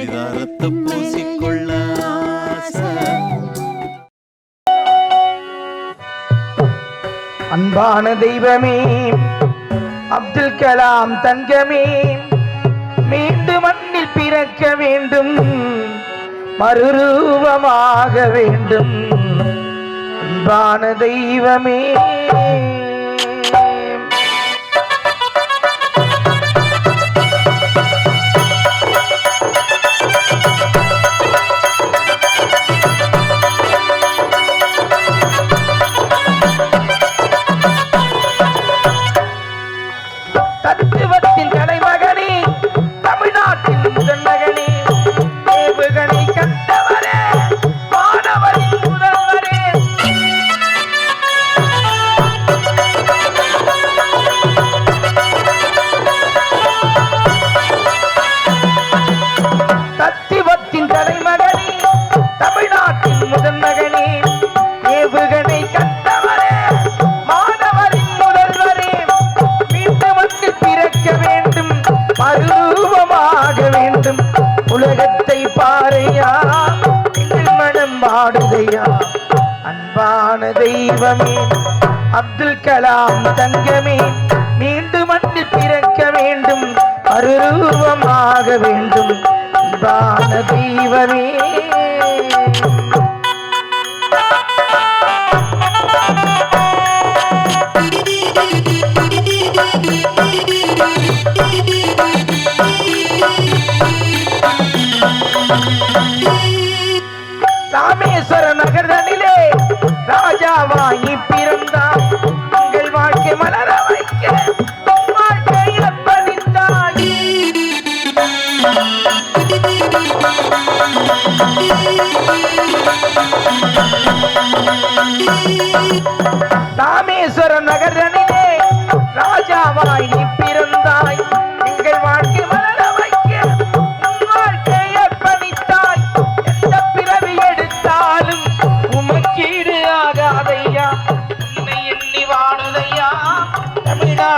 பரிதாரத்தை பூசிக்கொள்ள அன்பான தெய்வமே அப்துல் கலாம் தங்கமே மீண்டும் மண்ணில் பிறக்க வேண்டும் மறுரூபமாக வேண்டும். அன்பான தெய்வமே. தெய்வத்தின் தலைமகனே தமிழ்நாட்டின் முதன் மகனே ஏவுகணை கண்டவரே. மறுரூபமாக வேண்டும். உலகத்தை பாறையா மனம் பாடுதையா அன்பான தெய்வமே அப்துல் கலாம் தங்கமே மீண்டும் வந்து பிறக்க வேண்டும். அருரூபமாக வேண்டும். அன்பான தெய்வமே. ராமேஸ்வர நகரனிலே ராஜாவாகி பிறந்தாய் உங்கள் வாழ்க்கை மலர வைக்க உன்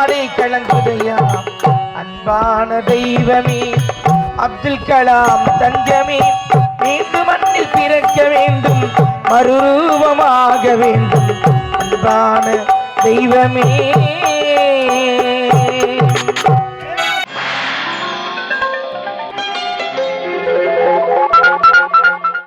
தமிழ்நாடே கலங்குதையா அன்பான தெய்வமே அப்துல் கலாம் தங்கமே மீண்டும் மண்ணில் பிறக்க வேண்டும் மறுரூபமாக வேண்டும். அன்பான தெய்வமே.